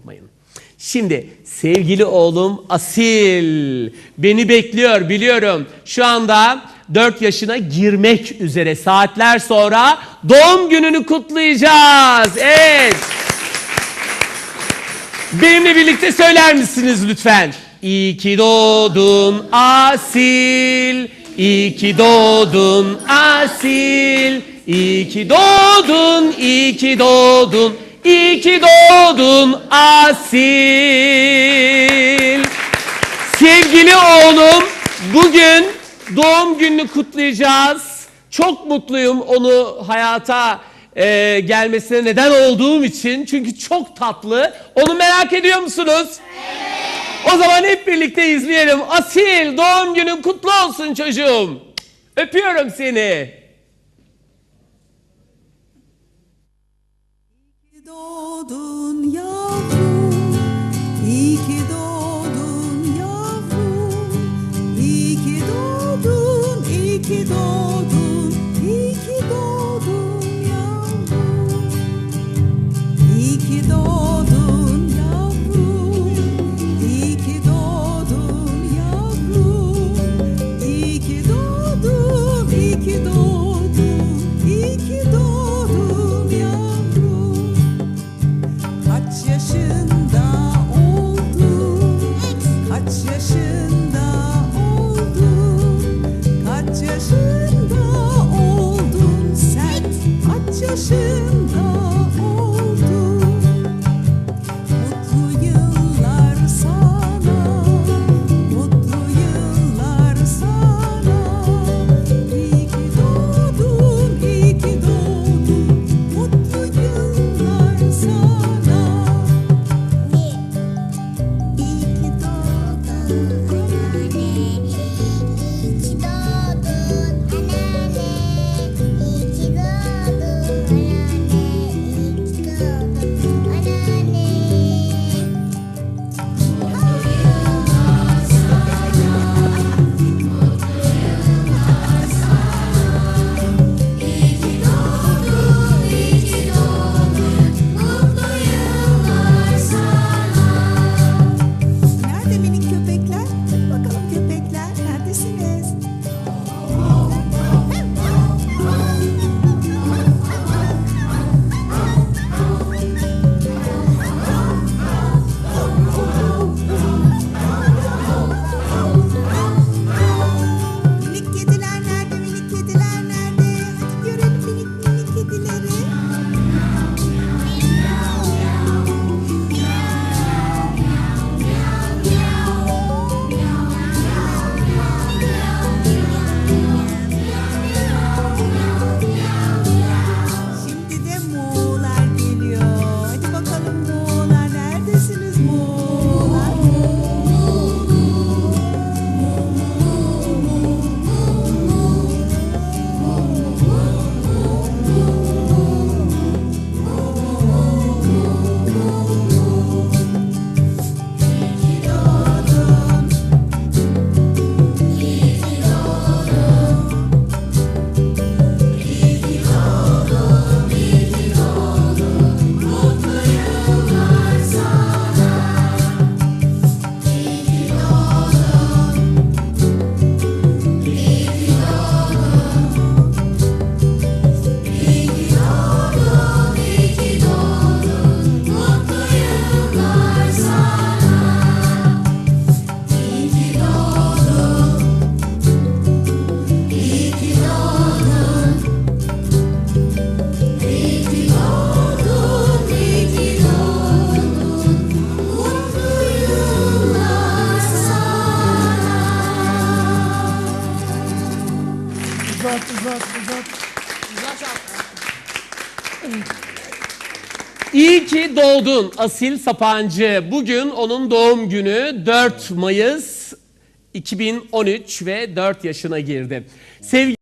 unutmayın. Şimdi sevgili oğlum Asil beni bekliyor biliyorum. Şu anda 4 yaşına girmek üzere saatler sonra doğum gününü kutlayacağız. Evet. Benimle birlikte söyler misiniz lütfen? İyi ki doğdun Asil. İyi ki doğdun Asil. İyi ki doğdun, iyi ki doğdun. İyi ki doğdun Asil. Sevgili oğlum, bugün doğum gününü kutlayacağız. Çok mutluyum onu hayata e, gelmesine neden olduğum için. Çünkü çok tatlı. Onu merak ediyor musunuz? O zaman hep birlikte izleyelim. Asil doğum günün kutlu olsun çocuğum. Öpüyorum seni. İyi ki doğdun yavrum, İyi ki doğdun Asil Sapancı. Bugün onun doğum günü 4 Mayıs 2013 ve 4 yaşına girdi. Sevgili